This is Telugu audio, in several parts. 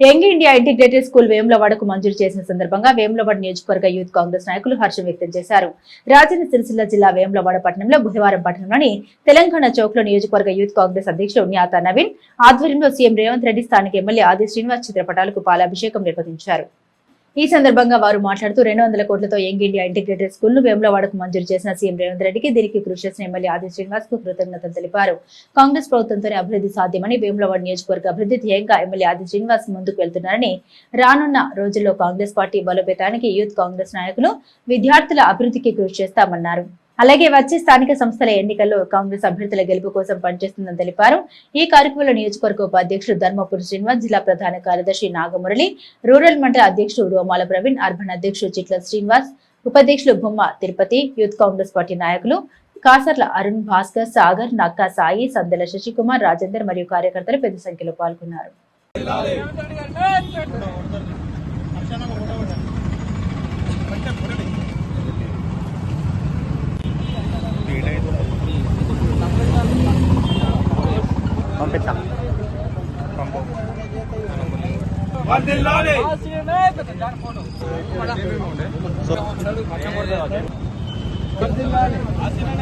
యంగ్ ఇండియా ఇంటిగ్రేటెడ్ స్కూల్ వేములవాడకు మంజూరు చేసిన సందర్భంగా వేములవాడ నియోజకవర్గ యూత్ కాంగ్రెస్ నాయకులు హర్షం వ్యక్తం చేశారు. రాజన్న సిరిసిల్ల జిల్లా వేములవాడ పట్టణంలో బుధవారం పట్టణంలోని తెలంగాణ చౌక్లో నియోజకవర్గ యూత్ కాంగ్రెస్ అధ్యక్షుడు న్యాత నవీన్ ఆధ్వర్యంలో సీఎం రేవంత్ రెడ్డి స్థానిక ఎమ్మెల్యే ఆది శ్రీనివాస్ చిత్రపటాలకు పాలాభిషేకం నిర్వహించారు. ఈ సందర్భంగా వారు మాట్లాడుతూ రెండు వందల కోట్లతో యంగ్ ఇండియా ఇంటిగ్రేటెడ్ స్కూల్ను వేములవాడకు మంజూరు చేసిన సీఎం రేవంత్ రెడ్డికి దీనికి కృషి చేసిన ఎమ్మెల్యే ఆది శ్రీనివాస్కు కృతజ్ఞతలు తెలిపారు. కాంగ్రెస్ ప్రభుత్వంతోనే అభివృద్ధి సాధ్యమని వేములవాడ నియోజకవర్గ అభివృద్ధి ధ్యేయంగా ఎమ్మెల్యే ఆది శ్రీనివాస్ ముందుకు వెళ్తున్నారని రానున్న రోజుల్లో కాంగ్రెస్ పార్టీ బలోపేతానికి యూత్ కాంగ్రెస్ నాయకులు విద్యార్థుల అభివృద్ధికి కృషి చేస్తామన్నారు. అలాగే వచ్చే స్థానిక సంస్థల ఎన్నికల్లో కాంగ్రెస్ అభ్యర్థుల గెలుపు కోసం పనిచేస్తుందని తెలిపారు. ఈ కార్యక్రమంలో నియోజకవర్గ ఉపాధ్యక్షుడు ధర్మపురి శ్రీనివాస్ జిల్లా ప్రధాన కార్యదర్శి నాగమురళి రూరల్ మండల అధ్యక్షుడు రోమాల ప్రవీణ్ అర్బన్ అధ్యక్షుడు చిట్ల శ్రీనివాస్ ఉపాధ్యక్షులు బొమ్మ తిరుపతి యూత్ కాంగ్రెస్ పార్టీ నాయకులు కాసర్ల అరుణ్ భాస్కర్ సాగర్ నక్కా సాయి సందెల శశికుమార్ రాజేందర్ మరియు కార్యకర్తలు పెద్ద సంఖ్యలో పాల్గొన్నారు. వర్ధిల్లాలి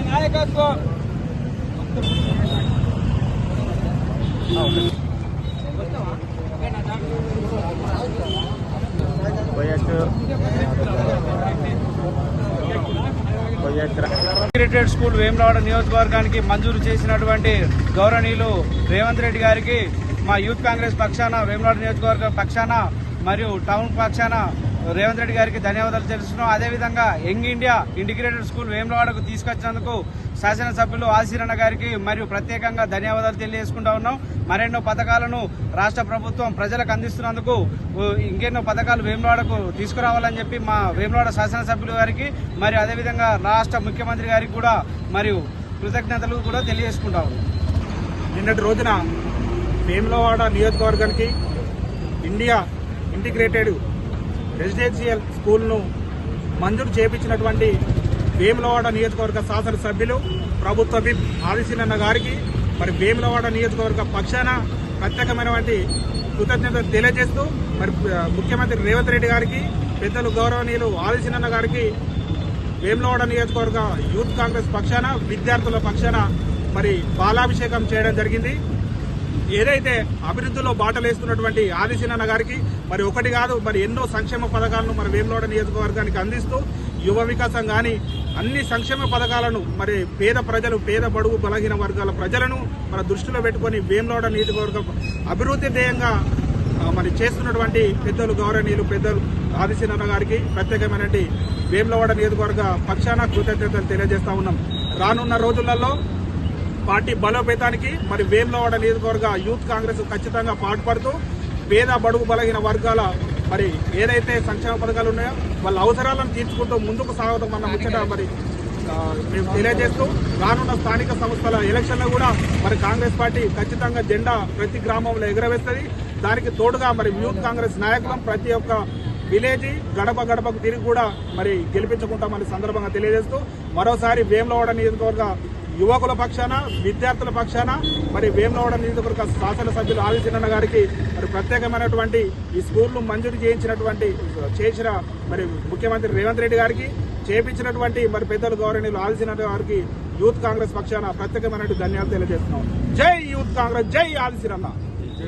నాయకత్వం. ఇంటిగ్రేటెడ్ స్కూల్ వేములవాడ నియోజకవర్గానికి మంజూరు చేసినటువంటి గౌరవనీయులు రేవంత్ రెడ్డి గారికి మా యూత్ కాంగ్రెస్ పక్షాన వేములవాడ నియోజకవర్గ పక్షాన మరియు టౌన్ పక్షాన రేవంత్ రెడ్డి గారికి ధన్యవాదాలు తెలుస్తున్నాం. అదేవిధంగా యంగ్ ఇండియా ఇంటిగ్రేటెడ్ స్కూల్ వేములవాడకు తీసుకొచ్చినందుకు శాసనసభ్యులు ఆశీరణ గారికి మరియు ప్రత్యేకంగా ధన్యవాదాలు తెలియజేసుకుంటా ఉన్నాం. మరెన్నో పథకాలను రాష్ట్ర ప్రభుత్వం ప్రజలకు అందిస్తున్నందుకు ఇంకెన్నో పథకాలు వేములవాడకు తీసుకురావాలని చెప్పి మా వేములవాడ శాసనసభ్యులు గారికి మరియు అదేవిధంగా రాష్ట్ర ముఖ్యమంత్రి గారికి కూడా మరియు కృతజ్ఞతలు కూడా తెలియజేసుకుంటా ఉన్నాం. నిన్నటి రోజున వేములవాడ నియోజకవర్గానికి ఇండియా ఇంటిగ్రేటెడ్ రెసిడెన్షియల్ స్కూల్ను మంజూరు చేపించినటువంటి వేములవాడ నియోజకవర్గ శాసనసభ్యులు ప్రభుత్వ విప్ ఆదిశీలన్న గారికి మరి వేములవాడ నియోజకవర్గ పక్షాన ప్రత్యేకమైనటువంటి కృతజ్ఞతలు తెలియజేస్తూ మరి ముఖ్యమంత్రి రేవంత్ రెడ్డి గారికి పెద్దలు గౌరవనీయులు ఆదిశీలన్న గారికి వేములవాడ నియోజకవర్గ యూత్ కాంగ్రెస్ పక్షాన విద్యార్థుల పక్షాన మరి బాలాభిషేకం చేయడం జరిగింది. ఏదైతే అభివృద్ధిలో బాటలేస్తున్నటువంటి ఆదిశీనన్న గారికి మరి ఒకటి కాదు మరి ఎన్నో సంక్షేమ పథకాలను మరి వేములవాడ నియోజకవర్గానికి అందిస్తూ యువ వికాసం కానీ అన్ని సంక్షేమ పథకాలను మరి పేద ప్రజలు పేద బడుగు బలహీన వర్గాల ప్రజలను మన దృష్టిలో పెట్టుకొని వేములవాడ నియోజకవర్గం అభివృద్ధి ధ్యేయంగా మరి చేస్తున్నటువంటి పెద్దలు గౌరవనీయులు పెద్దలు ఆదిశీనన్న గారికి ప్రత్యేకమైనటువంటి వేములవాడ నియోజకవర్గ పక్షాన కృతజ్ఞతలు తెలియజేస్తా ఉన్నాం. రానున్న రోజులలో పార్టీ బలోపేతానికి మరి వేములవాడ నియోజకవర్గ యూత్ కాంగ్రెస్ ఖచ్చితంగా పాటుపడుతూ పేద బడుగు బలహీన వర్గాల మరి ఏదైతే సంక్షేమ పథకాలు ఉన్నాయో వాళ్ళ అవసరాలను తీర్చుకుంటూ ముందుకు సాగడం అన్న ముచ్చట మరి మేము తెలియజేస్తూ రానున్న స్థానిక సంస్థల ఎలక్షన్లో కూడా మరి కాంగ్రెస్ పార్టీ ఖచ్చితంగా జెండా ప్రతి గ్రామంలో ఎగురవేస్తుంది. దానికి తోడుగా మరి యూత్ కాంగ్రెస్ నాయకులం ప్రతి ఒక్క విలేజ్ గడప గడపకు తిరిగి కూడా మరి గెలిపించుకుంటామని సందర్భంగా తెలియజేస్తూ మరోసారి వేములవాడ నియోజకవర్గ యువకుల పక్షాన విద్యార్థుల పక్షాన మరి వేమనవాడ నియోజకవర్గ శాసనసభ్యులు ఆదిత్యనారాయణ గారికి మరి ప్రత్యేకమైనటువంటి ఈ స్కూల్ను మంజూరు చేయించినటువంటి చేసిన మరి ముఖ్యమంత్రి రేవంత్ రెడ్డి గారికి చేపించినటువంటి మరి పెద్దలు గౌరవనీయులు ఆదిత్యనారాయణ గారికి యూత్ కాంగ్రెస్ పక్షాన ప్రత్యేకమైనటువంటి ధన్యవాదాలు తెలియజేస్తున్నాం. జై యూత్ కాంగ్రెస్ జై ఆదిశీరన్న